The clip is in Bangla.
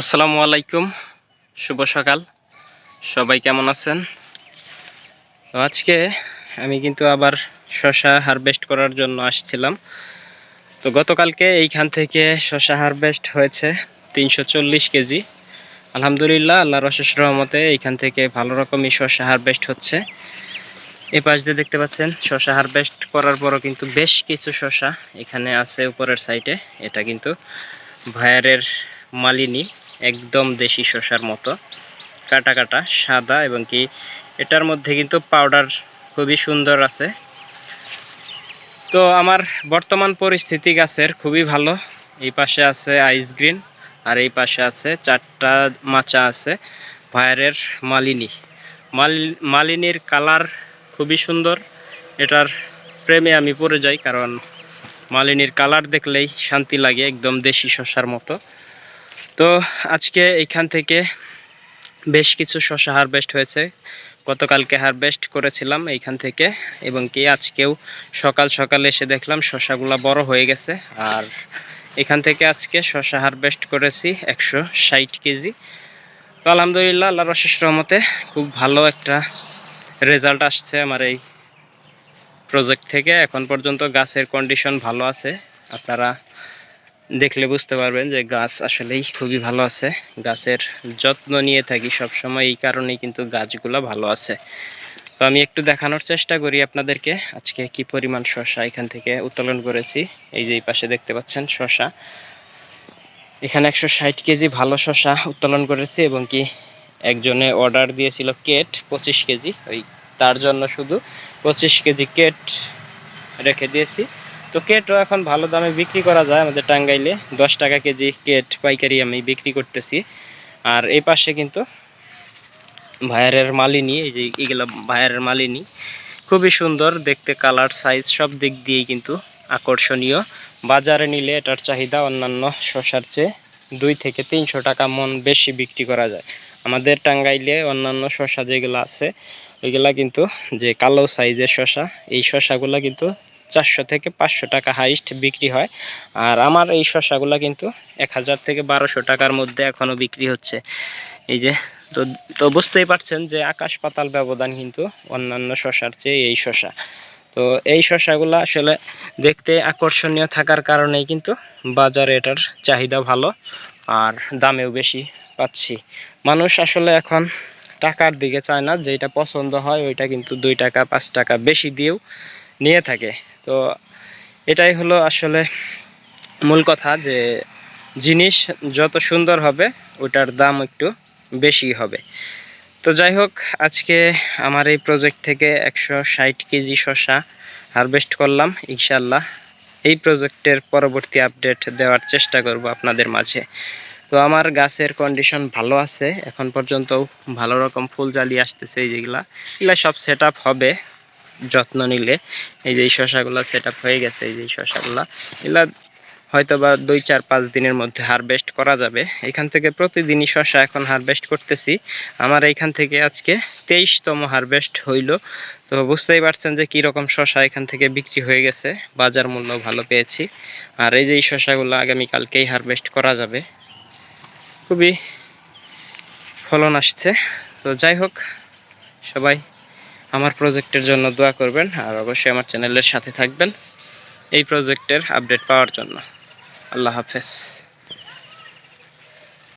আসসালামু আলাইকুম, শুভ সকাল। সবাই কেমন আছেন? আজকে আমি কিন্তু আবার শশা হারভেস্ট করার জন্য আসছিলাম। তো গতকালকে এইখান থেকে শশা হারভেস্ট হয়েছে তিনশো চল্লিশ কেজি। আলহামদুলিল্লাহ আল্লাহ অশেষ রহমতে এইখান থেকে ভালো রকমই শশা হারভেস্ট হচ্ছে। এই পাশ দিয়ে দেখতে পাচ্ছেন শশা হারভেস্ট করার পরও কিন্তু বেশ কিছু শশা এখানে আছে উপরের সাইডে। এটা কিন্তু ভায়ারের মালিনী। একদম দেশি শসার মতো। কাটা কাটা, সাদা এবং কি এটার মধ্যে কিন্তু পাউডার খুবই সুন্দর আছে। তো আমার বর্তমান পরিস্থিতি গাছের খুবই ভালো। এই পাশে আছে আইস গ্রিন আর এই পাশে আছে চারটা মাচা আছে ভায়ারের মালিনী। মাল, মালিনীর কালার খুবই সুন্দর। এটার প্রেমে আমি পড়ে যাই, কারণ মালিনীর কালার দেখলেই শান্তি লাগে, একদম দেশি শসার মতো। তো আজকে এইখান থেকে বেশ কিছু শশা হারভেস্ট হয়েছে। গতকালকে হারভেস্ট করেছিলাম এইখান থেকে এবং কি আজকেও সকাল সকাল এসে দেখলাম শশাগুলা বড় হয়ে গেছে। আর এখান থেকে আজকে শশা হারভেস্ট করেছি একশো ষাট কেজি। তো আলহামদুলিল্লাহ, আল্লাহর অশেষ রহমতে খুব ভালো একটা রেজাল্ট আসছে আমার এই প্রজেক্ট থেকে। এখন পর্যন্ত গাছের কন্ডিশন ভালো আছে। আপনারা দেখলে বুঝতে পারবেন যে গাছ আসলেই খুবই ভালো আছে। গাছের যত্ন নিয়ে থাকি সব সময় এই কারণেই কিন্তু গাছগুলো ভালো আছে। তো আমি একটু দেখানোর চেষ্টা করি আপনাদেরকে, আজকে কি পরিমাণ শশা এখান থেকে উত্তোলন করেছি। এই যে এই পাশে দেখতে পাচ্ছেন শশা এখানে একশো ষাট কেজি ভালো শশা উত্তোলন করেছি এবং কি একজনে অর্ডার দিয়েছিল কেট পঁচিশ কেজি। ওই তার জন্য শুধু পঁচিশ কেজি কেট রেখে দিয়েছি। তো কেটও এখন ভালো দামে বিক্রি করা যায় আমাদের টাঙ্গাইলে। দশ টাকা কেজি কেট পাইকারি আমি বিক্রি করতেছি। আর এই পাশে কিন্তু ভায়ারের মালিনী, এই যে এগুলো ভায়ারের মালিনী, খুবই সুন্দর দেখতে, কালার সাইজ সব দিক দিয়েই কিন্তু আকর্ষণীয়। বাজারে নিলে এটার চাহিদা অন্যান্য শশার চেয়ে দুই থেকে তিনশো টাকা মন বেশি বিক্রি করা যায়। আমাদের টাঙ্গাইলে অন্যান্য শশা যেগুলো আছে ওইগুলা কিন্তু যে কালো সাইজের শশা এই শশাগুলা কিন্তু চারশো থেকে পাঁচশো টাকা হাইস্ট বিক্রি হয়। আর আমার এই শশাগুলা কিন্তু এক হাজার থেকে বারোশো টাকার মধ্যে এখনও বিক্রি হচ্ছে। এই যে, তো তো বুঝতেই পারছেন যে আকাশ পাতাল ব্যবধান কিন্তু অন্যান্য শশার চেয়ে এই শশা তো এই শশাগুলো আসলে দেখতে আকর্ষণীয় থাকার কারণেই কিন্তু বাজারে এটার চাহিদা ভালো আর দামেও বেশি পাচ্ছি। মানুষ আসলে এখন টাকার দিকে চায় না যেটা পছন্দ হয় ওইটা কিন্তু দুই টাকা, পাঁচ টাকা বেশি দিয়েও নিয়ে থাকে। তো এটাই হলো আসলে মূল কথা যে জিনিস যত সুন্দর হবে, ওটার দাম একটু বেশি হবে। তো যাই হোক, আজকে আমার এই প্রজেক্ট থেকে একশো ষাট কেজি শশা হারভেস্ট করলাম। ইনশাল্লাহ এই প্রজেক্টের পরবর্তী আপডেট দেওয়ার চেষ্টা করব আপনাদের মাঝে। তো আমার গাছের কন্ডিশন ভালো আছে। এখন পর্যন্ত ভালো রকম ফুল জ্বালিয়ে আসতেছে এই যেগুলা। এগুলা সব সেট হবে। যত্ন নিলে এই যে শশাগুলো সেট হয়ে গেছে, এই যে শশাগুলা এগুলা হয়তো বা দুই, চার, পাঁচ দিনের মধ্যে হারভেস্ট করা যাবে। এখান থেকে প্রতিদিনই শশা এখন হারভেস্ট করতেছি। আমার এইখান থেকে আজকে তেইশতম হারভেস্ট হইল। তো বুঝতেই পারছেন যে কীরকম শশা এখান থেকে বিক্রি হয়ে গেছে। বাজার মূল্য ভালো পেয়েছি। আর এই যে এই শশাগুলো আগামীকালকেই হারভেস্ট করা যাবে। খুবই ফলন আসছে। তো যাই হোক, সবাই আমার প্রজেক্টের জন্য দোয়া করবেন আর অবশ্যই আমার চ্যানেলের সাথে থাকবেন এই প্রজেক্টের আপডেট পাওয়ার জন্য। আল্লাহ হাফেজ।